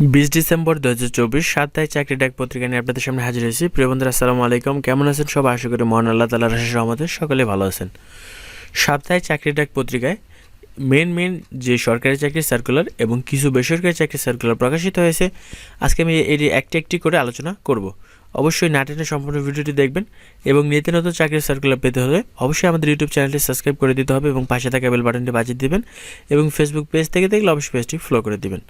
বিশ ডিসেম্বর দু হাজার চব্বিশ, সাতটায় চাকরি ডাক পত্রিকা নিয়ে আপনাদের সামনে হাজির হয়েছি। প্রিয় বন্ধুরা, আসসালামু আলাইকুম। কেমন আছেন সব আশা করি মহান আল্লাহ তালা রাশি রহমতে সকলে ভালো আছেন। সাপ্তাহে চাকরি ডাক পত্রিকায় মেন মেন যে সরকারি চাকরির সার্কুলার এবং কিছু বেসরকারি চাকরির সার্কুলার প্রকাশিত হয়েছে। আজকে আমি এটি একটি একটি করে আলোচনা করব। অবশ্যই নাটেনে সম্পূর্ণ ভিডিওটি দেখবেন এবং নিত্য নতুন চাকরির সার্কুলার পেতে হলে অবশ্যই আমাদের ইউটিউব চ্যানেলটি সাবস্ক্রাইব করে দিতে হবে এবং পাশে থাকা বেল বাটনটি বাজিয়ে দিবেন এবং ফেসবুক পেজ থেকে দেখলে অবশ্যই পেজটি ফলো করে দিবেন।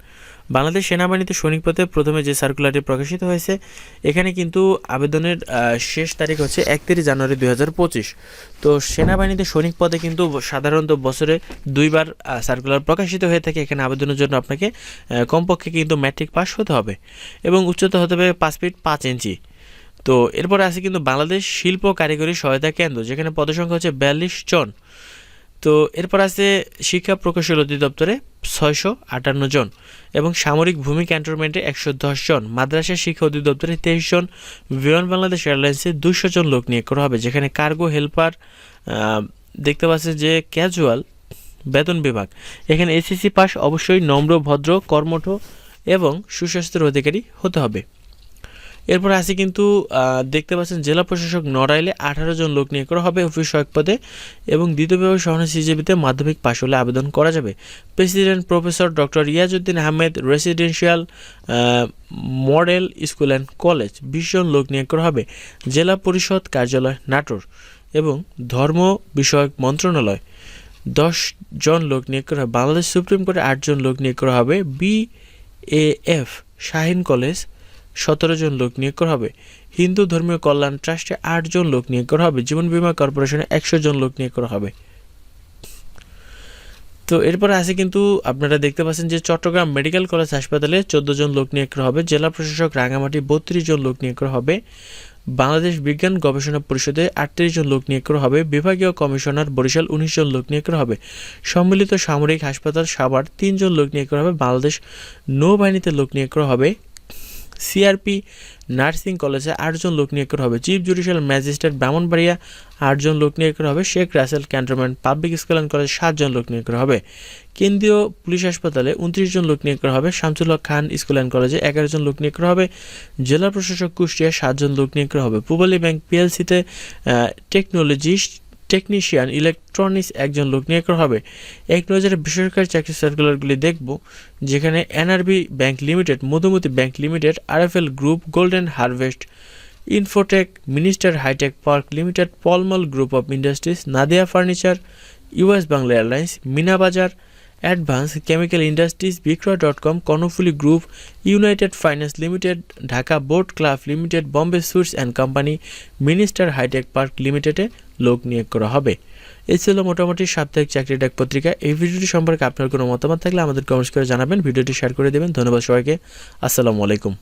বাংলাদেশ সেনাবাহিনীতে সৈনিক পদে প্রথমে যে সার্কুলারটি প্রকাশিত হয়েছে, এখানে কিন্তু আবেদনের শেষ তারিখ হচ্ছে একত্রিশ জানুয়ারি দুই হাজার পঁচিশ। তো সেনাবাহিনীতে সৈনিক পদে কিন্তু সাধারণত বছরে দুইবার সার্কুলার প্রকাশিত হয়ে থাকে। এখানে আবেদনের জন্য আপনাকে কমপক্ষে কিন্তু ম্যাট্রিক পাস হতে হবে এবং উচ্চতা হতে হবে পাঁচ ফিট পাঁচ ইঞ্চি তো এরপরে আছে কিন্তু বাংলাদেশ শিল্প কারিগরি সহায়তা কেন্দ্র, যেখানে পদসংখ্যা হচ্ছে বিয়াল্লিশ জন। তো এরপর আছে শিক্ষা প্রকৌশল অধিদপ্তরে ছয়শো আটান্ন জন এবং সামরিক ভূমি ক্যান্টনমেন্টে একশো দশ জন। মাদ্রাসা শিক্ষা অধিদপ্তরে তেইশ জন। বিমান বাংলাদেশ এয়ারলাইন্সে দুশো জন লোক নিয়োগ করা হবে, যেখানে কার্গো হেল্পার দেখতে পাচ্ছে যে ক্যাজুয়াল বেতন বিভাগ। এখানে এসএসসি পাস অবশ্যই নম্র, ভদ্র, কর্মঠ এবং সুস্বাস্থ্যের অধিকারী হতে হবে। এরপর আছে কিন্তু দেখতে পাচ্ছেন জেলা প্রশাসক নড়াইলে আঠারো জন লোক নিয়োগ করা হবে অফিস সহায়ক পদে এবং দ্বিতীয় বিভাগ সহনা সিজিবিতে মাধ্যমিক পাশ হলে আবেদন করা যাবে। President professor doctor Iajuddin Ahmed residential model school and college বিশ জন লোক নিয়োগ করা হবে জেলা পরিষদ কার্যালয়, নাটোর এবং ধর্ম বিষয়ক মন্ত্রণালয় দশ জন লোক নিয়োগ করা হবে। বাংলাদেশ সুপ্রিম কোর্টে আটজন লোক নিয়োগ করা হবে। B A F Shaheen college সতেরো জন লোক নিয়োগ করা হবে। হিন্দু ধর্মীয় কল্যাণ ট্রাস্টে আটজন লোক নিয়োগ করা হবে। জীবন বীমা কর্পোরেশনে একশো জন লোক নিয়োগ করা হবে। তো এরপরে আছে কিন্তু আপনারা দেখতে পাচ্ছেন যে চট্টগ্রাম মেডিকেল কলেজ হাসপাতালে চোদ্দ জন লোক নিয়োগ করা হবে। জেলা প্রশাসক রাঙামাটি বত্রিশ জন লোক নিয়োগ করা হবে। বাংলাদেশ বিজ্ঞান গবেষণা পরিষদে আটত্রিশ জন লোক নিয়োগ করা হবে। বিভাগীয় কমিশনার বরিশাল উনিশ জন লোক নিয়োগ করা হবে। সম্মিলিত সামরিক হাসপাতাল সাভার তিনজন লোক নিয়োগ করা হবে। বাংলাদেশ নৌবাহিনীতে লোক নিয়োগ করা হবে। সিআরপি নার্সিং কলেজে আটজন লোক নিয়োগ করা হবে। চিফ জুডিশিয়াল ম্যাজিস্ট্রেট ব্রাহ্মণবাড়িয়া আটজন লোক নিয়োগ করা হবে। Sheikh Russel cantonment public school and college সাতজন লোক নিয়োগ করা হবে। কেন্দ্রীয় পুলিশ হাসপাতালে উনত্রিশ জন লোক নিয়োগ করা হবে শামসুল্লাহ খান স্কুল অ্যান্ড কলেজে এগারো জন লোক নিয়োগ করা হবে। জেলা প্রশাসক কুষ্টিয়া সাতজন লোক নিয়োগ করা হবে। পূবালী ব্যাংক পিএলসিতে টেকনোলজিস্ট টেকনিশিয়ান ইলেকট্রনিক্স একজন লোক নিয়োগ করা হবে। এক নজরে বেসরকারি চাকরি সার্কুলারগুলি দেখব, যেখানে NRB bank limited Modhumoti bank limited RFL group golden harvest infotech minister hitech park limited Polmol group of industries Nadia furniture US Bangla airlines Meena Bazar advance chemical industries Bikroy dot com Karnaphuli group united finance limited, Dhaka board club limited, Bombay sweets and company, minister hitech park লিমিটেডে লোক নিয়োগ করা হবে। এই ছিল মোটামুটি সাপ্তাহিক চাকরি ডাক পত্রিকা। এই ভিডিওটি সম্পর্কে আপনার কোনো মতামত থাকলে আমাদের কমেন্টস করে জানাবেন। ভিডিওটি শেয়ার করে দেবেন। ধন্যবাদ সবাইকে। আসসালামু আলাইকুম।